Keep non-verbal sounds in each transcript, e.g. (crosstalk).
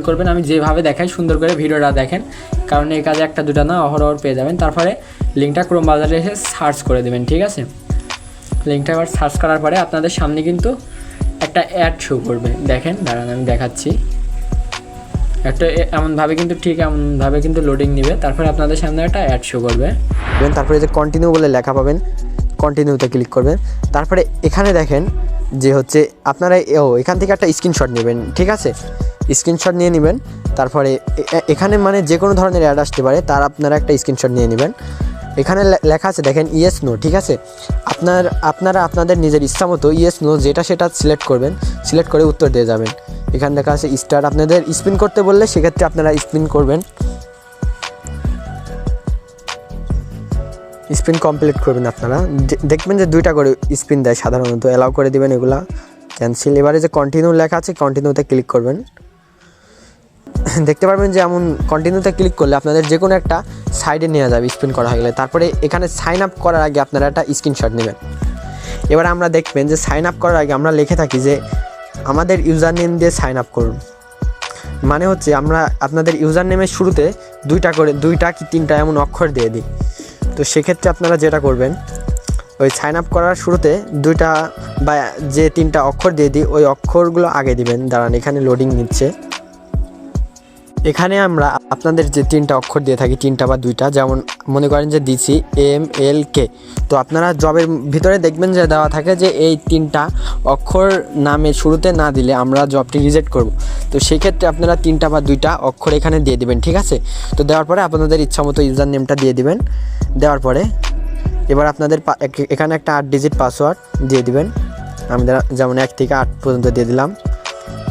করবেন, আমি যেভাবে দেখাই সুন্দর করে ভিডিওটা দেখেন। কারণ এই কাজে একটা, দুটা না অহরহ পেয়ে যাবেন। তারপরে লিঙ্কটা ক্রোম বাজারে এসে সার্চ করে দেবেন, ঠিক আছে? লিঙ্কটা আবার সার্চ করার পরে আপনাদের সামনে কিন্তু একটা অ্যাড শো করবে। দেখেন, দাঁড়ান, আমি দেখাচ্ছি। একটা এমনভাবে কিন্তু, ঠিক এমনভাবে কিন্তু লোডিং নেবে। তারপরে আপনাদের সামনে একটা অ্যাড শো করবে। তারপরে যে কন্টিনিউ বলে লেখা পাবেন কন্টিনিউতে ক্লিক করবেন। তারপরে এখানে দেখেন যে হচ্ছে, আপনারা, ও, এখান থেকে একটা স্ক্রিনশট নেবেন, ঠিক আছে? স্ক্রিনশট নিয়ে নেবেন। তারপরে এখানে মানে যে কোনো ধরনের অ্যাড আসতে পারে, তার আপনারা একটা স্ক্রিনশট নিয়ে নেবেন। এখানে লেখা আছে, দেখেন ইয়েস নো, ঠিক আছে? আপনার, আপনারা আপনাদের নিজের ইচ্ছা মতো ইয়েস নো, যেটা সেটা সিলেক্ট করবেন, সিলেক্ট করে উত্তর দিয়ে যাবেন। এখানে লেখা আছে স্টার, আপনাদের স্পিন করতে বললে সেক্ষেত্রে আপনারা স্পিন করবেন। স্পিন কমপ্লিট করবেন আপনারা। দেখবেন যে দুইটা করে স্পিন দেয় সাধারণত, অ্যালাউ করে দিবেন এগুলা, ক্যান্সেল। এবারে যে কন্টিনিউ লেখা আছে কন্টিনিউতে ক্লিক করবেন। (laughs) দেখতে পারবেন যে এমন কন্টিনিউতে ক্লিক করলে আপনাদের যে কোনো একটা সাইডে নেওয়া যাবে স্পিন করা হয়ে গেলে। তারপরে এখানে সাইন আপ করার আগে আপনারা একটা স্ক্রিনশট নেবেন। এবার আমরা দেখবেন যে সাইন আপ করার আগে আমরা লিখে থাকি যে আমাদের ইউজার নেম দিয়ে সাইন আপ করুন। মানে হচ্ছে আমরা আপনাদের ইউজার নেমের শুরুতে দুইটা করে, দুইটা কি তিনটা এমন অক্ষর দিয়ে দিই। তো সেক্ষেত্রে আপনারা যেটা করবেন, ওই সাইন আপ করার শুরুতে দুইটা বা যে তিনটা অক্ষর দিয়ে দিই, ওই অক্ষরগুলো আগে দিবেন। দাঁড়ান, এখানে লোডিং নিচ্ছে। এখানে আমরা আপনাদের যে তিনটা অক্ষর দিয়ে থাকি, তিনটা বা দুইটা, যেমন মনে করেন যে দিছি এম এল কে তো আপনারা জবের ভিতরে দেখবেন যে দেওয়া থাকে যে এই তিনটা অক্ষর নামে শুরুতে না দিলে আমরা জবটি রিজেক্ট করব। তো সেই ক্ষেত্রে আপনারা তিনটা বা দুইটা অক্ষর এখানে দিয়ে দিবেন, ঠিক আছে? তো দেওয়ার পরে আপনাদের ইচ্ছা মতো ইউজার নেমটা দিয়ে দিবেন। দেওয়ার পরে এবার আপনাদের এখানে একটা আট ডিজিট পাসওয়ার্ড দিয়ে দিবেন। আমি যেমন এক থেকে আট পর্যন্ত দিয়ে দিলাম।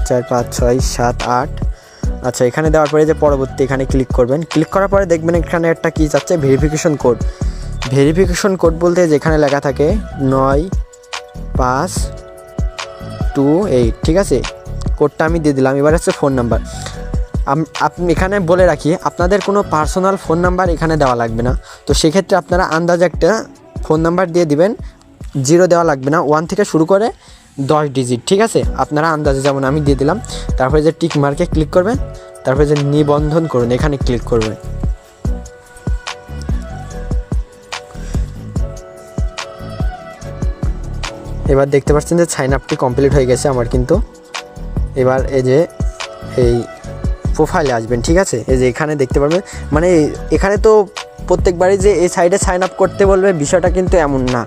চার, পাঁচ, ছয়, সাত, আট। আচ্ছা এখানে দেওয়ার পরে যে পরবর্তী এখানে ক্লিক করবেন। ক্লিক করার পরে দেখবেন এখানে একটা কি যাচ্ছে? ভেরিফিকেশন কোড ভেরিফিকেশন কোড বলতে যেখানে লেখা থাকে নয়, পাঁচ টু এইট ঠিক আছে? কোডটা আমি দিয়ে দিলাম। এবার হচ্ছে ফোন নাম্বার আপনি এখানে বলে রাখি, আপনাদের কোনো পার্সোনাল ফোন নাম্বার এখানে দেওয়া লাগবে না। তো সেক্ষেত্রে আপনারা আন্দাজে একটা ফোন নাম্বার দিয়ে দিবেন। জিরো দেওয়া লাগবে না। ওয়ান থেকে শুরু করে দশ ডিজিট ঠিক আছে? আপনারা আন্দাজে যেমন আমি দিয়ে দিলাম, তারপরে যে টিক মার্কে ক্লিক করবেন, তারপরে যে নিবন্ধন করুন, এখানে ক্লিক করবেন। এবার দেখতে পাচ্ছেন যে সাইন আপটি কমপ্লিট হয়ে গেছে আমার কিন্তু। এবার এই যে এই প্রোফাইলে আসবেন, ঠিক আছে? এই যে এখানে দেখতে পারবেন মানে এখানে তো প্রত্যেকবারই যে এই সাইডে সাইন আপ করতে বলবে, বিষয়টা কিন্তু এমন না।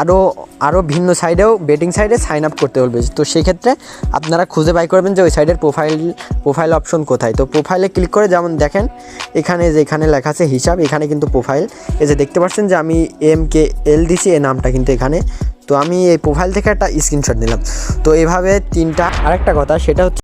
আরও আরও ভিন্ন সাইডেও বেটিং সাইডে সাইন আপ করতে বলবে। তো সেক্ষেত্রে আপনারা খুঁজে বাই করবেন যে ওই সাইডের প্রোফাইল প্রোফাইল অপশন কোথায়। তো প্রোফাইলে ক্লিক করে যেমন দেখেন, এখানে যে এখানে লেখা আছে হিসাব, এখানে কিন্তু প্রোফাইল এই যে দেখতে পাচ্ছেন যে আমি এম কে এল দিছি এই নামটা কিন্তু এখানে। তো আমি এই প্রোফাইল থেকে একটা স্ক্রিনশট নিলাম। তো এভাবে তিনটা, আরেকটা কথা, সেটা হচ্ছে